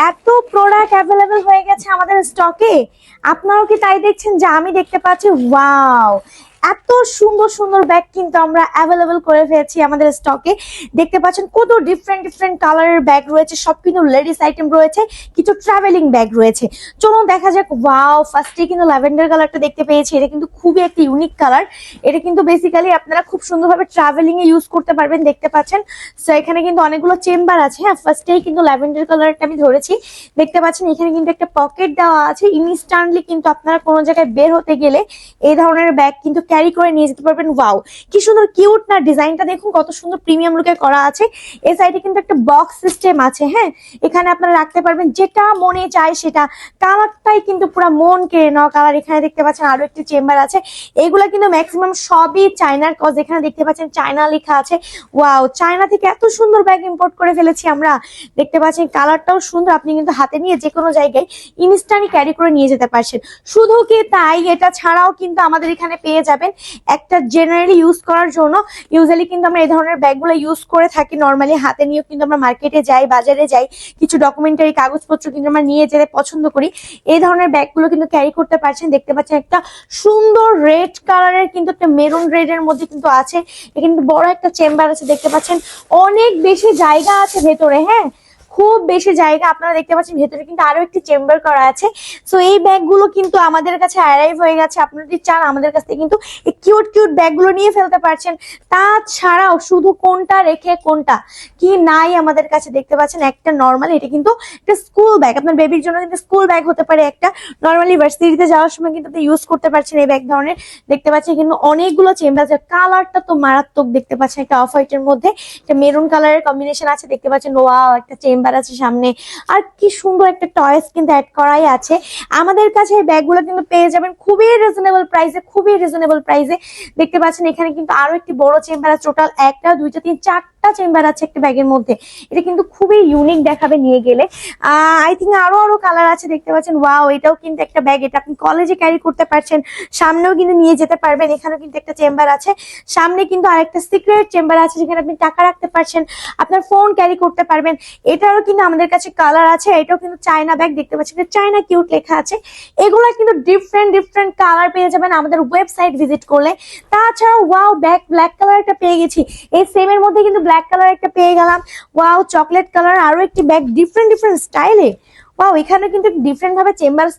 এত product available হয়ে গেছে আমাদের স্টকে আপনারাও কি তাই দেখছেন যে আমি দেখতে পাচ্ছি? ওয়াও এত সুন্দর সুন্দর ব্যাগ কিন্তু আমরা অ্যাভেলেবেল করে ফেলেছি আমাদের স্টকে দেখতে পাচ্ছেন কত ডিফারেন্ট ডিফারেন্ট কালারের ব্যাগ রয়েছে, সব কিন্তু লেডিস আইটেম রয়েছে, কিছু ট্রাভেলিং ব্যাগ রয়েছে। চলুন দেখা যাক ওয়াও ফার্স্টে কিন্তু ল্যাভেন্ডার কালারটা দেখতে পেয়েছি, এটা কিন্তু খুবই একটা ইউনিক কালার এটা কিন্তু বেসিক্যালি আপনারা খুব সুন্দরভাবে ট্রাভেলিং এ ইউজ করতে পারবেন, দেখতে পাচ্ছেন। সো এখানে কিন্তু অনেকগুলো চেম্বার আছে হ্যাঁ ফার্স্টেই কিন্তু ল্যাভেন্ডার কালারটা আমি ধরেছি। দেখতে পাচ্ছেন, এখানে কিন্তু একটা পকেট দেওয়া আছে। ইনস্ট্যান্টলি কিন্তু আপনারা কোনো জায়গায় বের হতে গেলে এই ধরনের ব্যাগ কিন্তু ক্যারি করে নিয়ে যেতে পারবেন। ওয়াও কি সুন্দর কিউট না? ডিজাইনটা দেখুন, কত সুন্দর প্রিমিয়াম লুকে করা আছে। এই সাইডে কিন্তু একটা বক্স সিস্টেম আছে হ্যাঁ? এখানে আপনারা রাখতে পারবেন যেটা মনে চায় সেটা। কালারটাই কিন্তু পুরো মন কেড়ে নেওয়া কালার এখানে দেখতে পাচ্ছেন আরও একটি চেম্বার আছে। এগুলা কিন্তু ম্যাক্সিমাম সবই চায়নার কজ এখানে দেখতে পাচ্ছেন চায়না লেখা আছে। ওয়াও চায়না থেকে এত সুন্দর ব্যাগ ইম্পোর্ট করে ফেলেছি আমরা। দেখতে পাচ্ছেন কালারটাও সুন্দর। আপনি কিন্তু হাতে নিয়ে যে কোনো জায়গায় ইনস্ট্যান্টলি ক্যারি করে নিয়ে যেতে পারছেন। শুধু কি তাই? এটা ছাড়াও কিন্তু আমাদের এখানে পেয়ে যাবেন একটা জেনারেলি ইউজ করার জন্য ইউজুয়ালি কিন্তু আমরা এই ধরনের ব্যাগগুলো ইউজ করে থাকি নর্মালি হাতে নিয়েও কিন্তু আমরা মার্কেটে যাই, বাজারে যাই, কিছু ডকুমেন্টারি কাগজপত্র কিন্তু আমরা নিয়ে যেতে পছন্দ করি। এই ধরনের ব্যাগগুলো কিন্তু ক্যারি করতে পারছেন। দেখতে পাচ্ছেন একটা সুন্দর রেড কালারের কিন্তু একটা মেরুন রেড এর মধ্যে কিন্তু আছে। কিন্তু বড় একটা চেম্বার আছে। দেখতে পাচ্ছেন, অনেক বেশি জায়গা আছে ভেতরে হ্যাঁ? খুব বেশি জায়গা আপনারা দেখতে পাচ্ছেন, ভেতরে কিন্তু আরও একটি চেম্বার করা আছে। সো এই ব্যাগগুলো কিন্তু আমাদের কাছে অ্যারাইভ হয়ে গেছে। আপনারা যদি চান, আমাদের কাছ থেকে কিন্তু এই কিউট কিউট ব্যাগগুলো নিয়ে ফেলতে পারছেন। তাছাড়াও শুধু কোনটা রেখে কোনটা কি নাই আমাদের কাছে দেখতে পাচ্ছেন, একটা নর্মাল এটা কিন্তু একটা স্কুল ব্যাগ আপনার বেবির জন্য কিন্তু স্কুল ব্যাগ হতে পারে একটা। নর্মালি ভার্সিটিতে যাওয়ার সময় কিন্তু ইউজ করতে পারছেন এই ব্যাগ ধরনের। দেখতে পাচ্ছেন কিন্তু অনেকগুলো চেম্বার আছে। কালারটা তো মারাত্মক দেখতে পাচ্ছেন, একটা অফ হোয়াইটের মধ্যে। একটা মেরুন কালারের কম্বিনেশন আছে, দেখতে পাচ্ছেন। ওয়াও একটা চেম্বার আছে সামনে। আর কি সুন্দর একটা টয়েস কিন্তু অ্যাড করাই আছে। আমাদের কাছে এই ব্যাগগুলো কিন্তু পেয়ে যাবেন খুবই রিজনেবল প্রাইসে খুবই রিজনেবল প্রাইসে দেখতে পাচ্ছেন এখানে কিন্তু আরও একটি বড় চেম্বার আছে। টোটাল একটা, দুইটা, তিন, চারটা চেম্বার আছে একটা ব্যাগের মধ্যে। এটা কিন্তু খুবই ইউনিক দেখাবে নিয়ে গেলে। আই থিঙ্ক আরও আরও কালার আছে, দেখতে পাচ্ছেন? ওয়াও এটাও কিন্তু একটা ব্যাগ এটা আপনি কলেজে ক্যারি করতে পারছেন। সামনেও কিন্তু নিয়ে যেতে পারবেন, এখানেও কিন্তু একটা চেম্বার আছে। সামনে কিন্তু আরেকটা সিক্রেট চেম্বার আছে, যেখানে আপনি টাকা রাখতে পারছেন, আপনার ফোন ক্যারি করতে পারবেন। এটারও কিন্তু আমাদের কাছে কালার আছে, এটাও কিন্তু চায়না ব্যাগ দেখতে পাচ্ছেন? চায়না কিউট লেখা আছে। এগুলো কিন্তু ডিফারেন্ট ডিফারেন্ট কালার পেয়ে যাবেন আমাদের ওয়েবসাইট ভিজিট করলে। তাছাড়া ওয়াও ব্যাগ ব্ল্যাক কালার একটা পেয়ে গেছি। এই সেম এর মধ্যে কিন্তু ব্ল্যাক কালার একটা পেয়ে গেলাম। ওয়াও চকলেট কালার আরও একটি ব্যাগ ডিফারেন্ট ডিফারেন্ট স্টাইলে ওয়াও এখানে কিন্তু ডিফারেন্ট ভাবে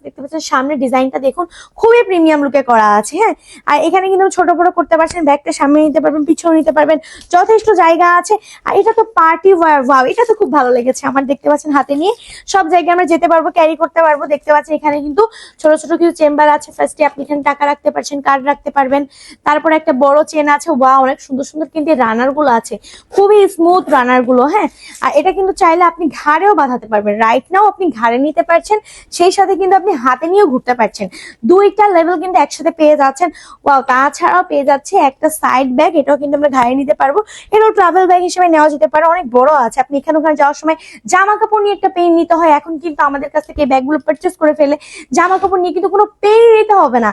দেখতে পাচ্ছেন। সামনে ডিজাইনটা দেখুন, খুবই প্রিমিয়াম লুকে করা আছে হ্যাঁ? আর এখানে কিন্তু ছোট বড় করতে পারছেন, ব্যাগটা সামনে নিতে পারবেন পিছনে নিতে পারবেন, যথেষ্ট জায়গা আছে। আর এটা তো পার্টি ওয়ার এটা তো খুব ভালো লেগেছে আমার দেখতে পাচ্ছেন হাতে নিয়ে। সব জায়গায় আমরা যেতে পারব ক্যারি করতে পারব, দেখতে পাচ্ছেন এখানে কিন্তু ছোট ছোট কিছু চেম্বার আছে। ফার্স্টে আপনি এখানে টাকা রাখতে পারছেন কার্ড রাখতে পারবেন। তারপরে একটা বড় চেন আছে ওয়া অনেক সুন্দর সুন্দর কিন্তু রানারগুলো আছে। খুবই স্মুথ রানারগুলো হ্যাঁ? আর এটা কিন্তু চাইলে আপনি ঘাড়েও বাঁধাতে পারবেন। রাইট নাও আপনি ঘাড়ে নিতে পারছেন, সেই সাথে কিন্তু আপনি হাতে নিয়েও ঘুরতে পারছেন। দুইটা লেভেল কিন্তু একসাথে পেয়ে যাচ্ছেন। ওয়াও তাছাড়াও পেয়ে যাচ্ছে একটা সাইড ব্যাগ এটাও কিন্তু আমরা ঘাড়ে নিতে পারব। এটাও ট্রাভেল ব্যাগ হিসেবে নেওয়া যেতে পারে, অনেক বড় আছে। আপনি এখানে ওখানে যাওয়ার সময় জামা কাপড় নিয়ে একটা পেন নিতে হয়। এখন কিন্তু আমাদের কাছ থেকে ব্যাগগুলো পারচেস করে ফেলে জামা কাপড় নিয়ে কিন্তু কোনো পেন নিতে হবে না।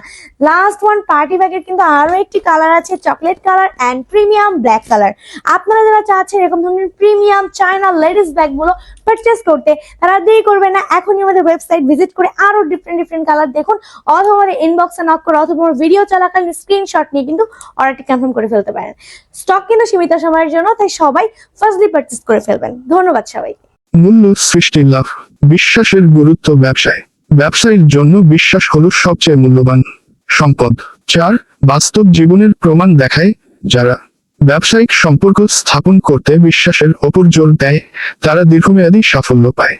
লাস্ট ওয়ান পার্টি ব্যাগের কিন্তু আরও একটি কালার আছে chocolate colour and premium black colour আপনারা যারা চাচ্ছেন এরকম ধরনের প্রিমিয়াম চায়না লেডিস ব্যাগগুলো পারচেস করতে, তারা দেরি করবে না। এখনই আমাদের ওয়েবসাইট ভিজিট করে আরও ডিফারেন্ট ডিফারেন্ট কালার দেখুন। অথবা ইনবক্সে নক করে অথবা ভিডিও চলাকালীন স্ক্রিনশট নিয়ে কিন্তু অর্ডারটি কনফার্ম করে ফেলতে পারেন। স্টক কিন্তু সীমিত সময়ের জন্য, তাই সবাই ফার্স্টলি পারচেস করে ফেলবেন। ধন্যবাদ সবাইকে। মূল্য, সৃষ্টি, লাভ, বিশ্বাসের গুরুত্ব ব্যবসায়। ব্যবসায়ীর জন্য বিশ্বাস হলো সবচেয়ে মূল্যবান সম্পদ। চার, বাস্তব জীবনের প্রমাণ দেখায় যারা ব্যবসায়িক সম্পর্ক স্থাপন করতে বিশ্বাসের ওপর জোর দেয়, তারা দীর্ঘমেয়াদী সাফল্য পায়।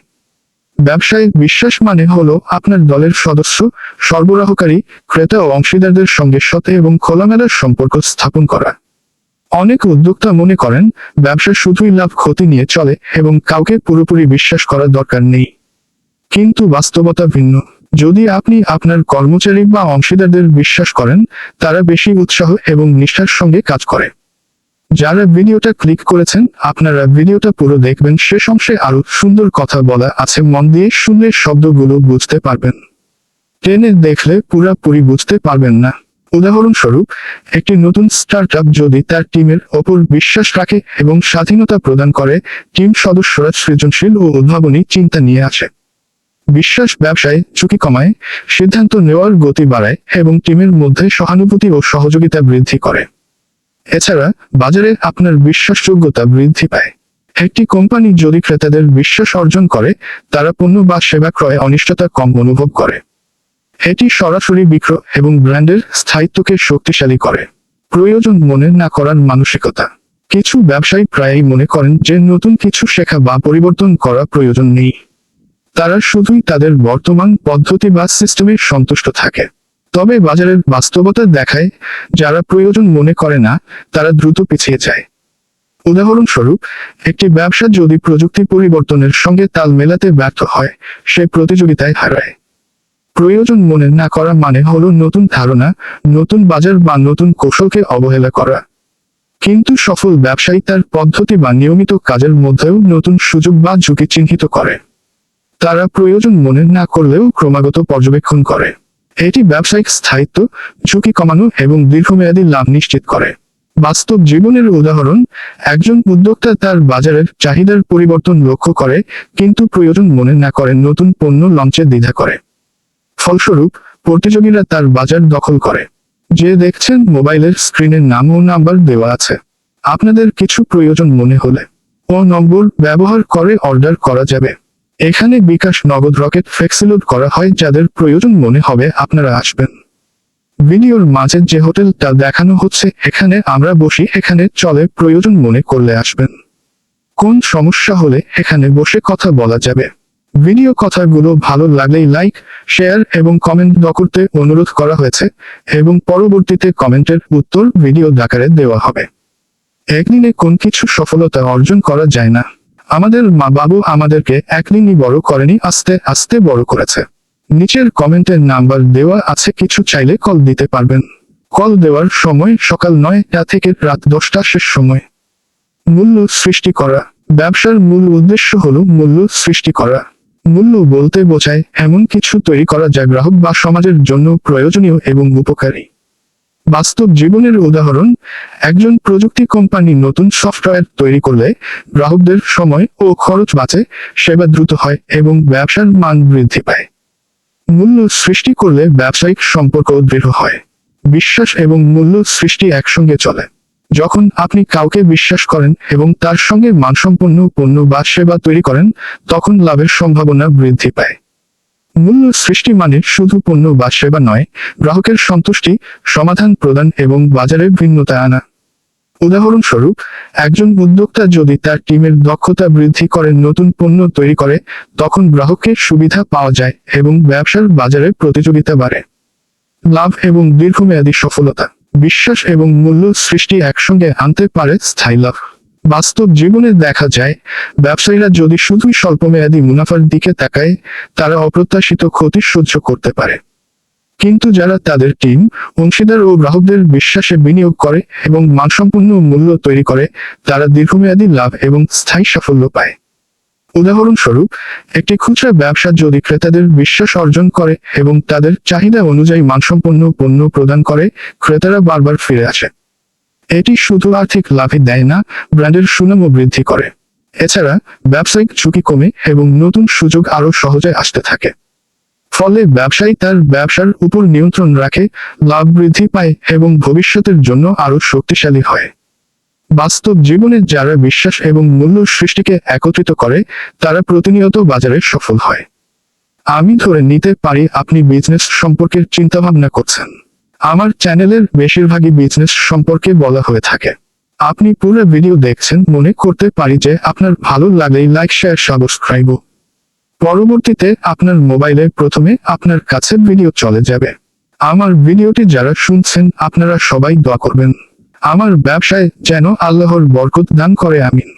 ব্যবসায়িক বিশ্বাস মানে হল আপনার দলের সদস্য, সরবরাহকারী, ক্রেতা ও অংশীদারদের সঙ্গে সতে এবং খোলামেলার সম্পর্ক স্থাপন করা। অনেক উদ্যোক্তা মনে করেন, ব্যবসা শুধুই লাভ ক্ষতি নিয়ে চলে এবং কাউকে পুরোপুরি বিশ্বাস করার দরকার নেই। কিন্তু বাস্তবতা ভিন্ন। যদি আপনি আপনার কর্মচারী বা অংশীদারদের বিশ্বাস করেন, তারা বেশি উৎসাহ এবং নিষ্ঠার সঙ্গে কাজ করে। যারা ভিডিওটা ক্লিক করেছেন, আপনারা ভিডিওটা পুরো দেখবেন শেষ অংশে আরও সুন্দর কথা বলা আছে, মন দিয়ে শুনলে শব্দগুলো বুঝতে পারবেন। ট্রেনে দেখলে পুরাপুরি বুঝতে পারবেন না। উদাহরণস্বরূপ, একটি নতুন স্টার্টআপ যদি তার টিমের ওপর বিশ্বাস রাখে এবং স্বাধীনতা প্রদান করে টিম সদস্যরা সৃজনশীল ও উদ্ভাবনী চিন্তা নিয়ে আসে। বিশ্বাস ব্যবসায় ঝুঁকি কমায়, সিদ্ধান্ত নেওয়ার গতি বাড়ায় এবং টিমের মধ্যে সহানুভূতি ও সহযোগিতা বৃদ্ধি করে। এছাড়া বাজারে আপনার বিশ্বাসযোগ্যতা বৃদ্ধি পায়। একটি কোম্পানি যদি ক্রেতাদের বিশ্বাস অর্জন করে, তারা পণ্য বা সেবা ক্রয়ে অনিষ্টতা কম অনুভব করে। এটি সরাসরি বিক্রয় এবং ব্র্যান্ডের স্থায়িত্বকে শক্তিশালী করে। প্রয়োজন মনে না করার মানসিকতা। কিছু ব্যবসায়ী প্রায়ই মনে করেন যে নতুন কিছু শেখা বা পরিবর্তন করা প্রয়োজন নেই। তারা শুধুই তাদের বর্তমান পদ্ধতি বা সিস্টেমে সন্তুষ্ট থাকে। তবে বাজারের বাস্তবতা দেখায়, যারা প্রয়োজন মনে করে না, তারা দ্রুত পিছিয়ে যায়। উদাহরণস্বরূপ, একটি ব্যবসা যদি প্রযুক্তি পরিবর্তনের সঙ্গে তাল মেলাতে ব্যর্থ হয়, সে প্রতিযোগিতায় হারায়। প্রয়োজন মনে না করা মানে হল নতুন ধারণা, নতুন বাজার বা নতুন কৌশলকে অবহেলা করা। কিন্তু সফল ব্যবসায়ী তার পদ্ধতি বা নিয়মিত কাজের মধ্যেও নতুন সুযোগ বা ঝুঁকি চিহ্নিত করে। তারা প্রয়োজন মনে না করলেও ক্রমাগত পর্যবেক্ষণ করে। এটি ব্যবসায়িক স্থায়িত্ব, ঝুঁকি কমানো এবং দীর্ঘমেয়াদী লাভ নিশ্চিত করে। বাস্তব জীবনের উদাহরণ, একজন উদ্যোক্তা তার বাজারের চাহিদার পরিবর্তন লক্ষ্য করে, কিন্তু প্রয়োজন মনে না করে নতুন পণ্য লঞ্চে দ্বিধা করে। ফলস্বরূপ, প্রতিযোগীরা তার বাজার দখল করে। যে দেখছেন মোবাইলের স্ক্রিনের নাম ও নাম্বার দেওয়া আছে। আপনাদের কিছু প্রয়োজন মনে হলে ও নম্বর ব্যবহার করে অর্ডার করা যাবে। এখানে বিকাশ নগদ রকেট ফ্লেক্সিলোড করা হয় যাদের প্রয়োজন মনে হবে আপনারা আসবেন। ভিডিওর মাঝে যে হোটেলটা দেখানো হচ্ছে, এখানে আমরা বসি, এখানে চলে প্রয়োজন মনে করলে আসবেন। কোন সমস্যা হলে এখানে বসে কথা বলা যাবে। ভিডিও কথাগুলো ভালো লাগলেই লাইক, শেয়ার এবং কমেন্ট দ করতে অনুরোধ করা হয়েছে এবং পরবর্তীতে কমেন্টের উত্তর ভিডিও আকারে দেওয়া হবে। একদিনে কোন কিছু সফলতা অর্জন করা যায় না। আমাদের মা বাবু আমাদেরকে একদিনই বড় করেনি, আস্তে আস্তে বড় করেছে। নিচের কমেন্টের নাম্বার দেওয়া আছে, কিছু চাইলে কল দিতে পারবেন। কল দেওয়ার সময় সকাল নয়টা থেকে রাত দশটা শেষ সময়। মূল্য সৃষ্টি করা। ব্যবসার মূল উদ্দেশ্য হল মূল্য সৃষ্টি করা। মূল্য বলতে বোঝায় এমন কিছু তৈরি করা যা গ্রাহক বা সমাজের জন্য প্রয়োজনীয় এবং উপকারী। বাস্তব জীবনের উদাহরণ, একজন প্রযুক্তি কোম্পানি নতুন সফটওয়্যার তৈরি করলে গ্রাহকদের সময় ও খরচ বাঁচে, সেবা দ্রুত হয় এবং ব্যবসার মান বৃদ্ধি পায়। মূল্য সৃষ্টি করলে ব্যবসায়িক সম্পর্ক দৃঢ় হয়, বিশ্বাস এবং মূল্য সৃষ্টি একসঙ্গে চলে। যখন আপনি কাউকে বিশ্বাস করেন এবং তার সঙ্গে মানসম্পন্ন পণ্য বা সেবা তৈরি করেন, তখন লাভের সম্ভাবনা বৃদ্ধি পায়। মূল্য সৃষ্টি মানে শুধু পণ্য বা সেবা নয়, গ্রাহকের সন্তুষ্টি, সমাধান প্রদান এবং বাজারে ভিন্নতা আনা। উদাহরণস্বরূপ, একজন উদ্যোক্তা যদি তার টিমের দক্ষতা বৃদ্ধি করে, নতুন পণ্য তৈরি করে, তখন গ্রাহকের সুবিধা পাওয়া যায় এবং ব্যবসার বাজারে প্রতিযোগিতা বাড়ে। লাভ এবং দীর্ঘমেয়াদী সফলতা। বিশ্বাস এবং মূল্য সৃষ্টি একসঙ্গে আনতে পারে স্থায়ী লাভ। বাস্তব জীবনে দেখা যায়, ব্যবসায়ীরা যদি শুধুই স্বল্পমেয়াদী মুনাফার দিকে তাকায়, তারা অপ্রত্যাশিত ক্ষতি সহ্য করতে পারে। কিন্তু যারা তাদের টিম, অংশীদার ও গ্রাহকদের বিশ্বাসে বিনিয়োগ করে এবং মানসম্পন্ন মূল্য তৈরি করে, তারা দীর্ঘমেয়াদী লাভ এবং স্থায়ী সাফল্য পায়। উদাহরণস্বরূপ, একটি খুচরা ব্যবসা যদি ক্রেতাদের বিশ্বাস অর্জন করে এবং তাদের চাহিদা অনুযায়ী মানসম্পন্ন পণ্য প্রদান করে, ক্রেতারা বারবার ফিরে আসে। এটি শুধু আর্থিক লাভই দেয় না, ব্র্যান্ডের সুনামও বৃদ্ধি করে। এছাড়া, ব্যবসায়িক ঝুঁকি কমে এবং নতুন সুযোগ আরও সহজে আসতে থাকে। ফলে ব্যবসায়ী তার ব্যবসার উপর নিয়ন্ত্রণ রাখে, লাভ বৃদ্ধি পায় এবং ভবিষ্যতের জন্য আরও শক্তিশালী হয়। বাস্তব জীবনে যারা বিশ্বাস এবং মূল্য সৃষ্টিকে একত্রিত করে, তারা প্রতিনিয়ত বাজারে সফল হয়। আমি ধরে নিতে পারি আপনি বিজনেস সম্পর্কে চিন্তাভাবনা করছেন। আমার চ্যানেলের বেশিরভাগই বিজনেস সম্পর্কে বলা হয়ে থাকে। আপনি পুরো ভিডিও দেখছেন, মনে করতে পারি যে আপনার ভালো লাগলেই লাইক শেয়ার সাবস্ক্রাইব পরবর্তীতে আপনার মোবাইলে প্রথমে আপনার কাছে ভিডিও চলে যাবে। আমার ভিডিওটি যারা শুনছেন, আপনারা সবাই দোয়া করবেন। আমার ব্যবসায় যেন আল্লাহর বরকত দান করে, আমিন।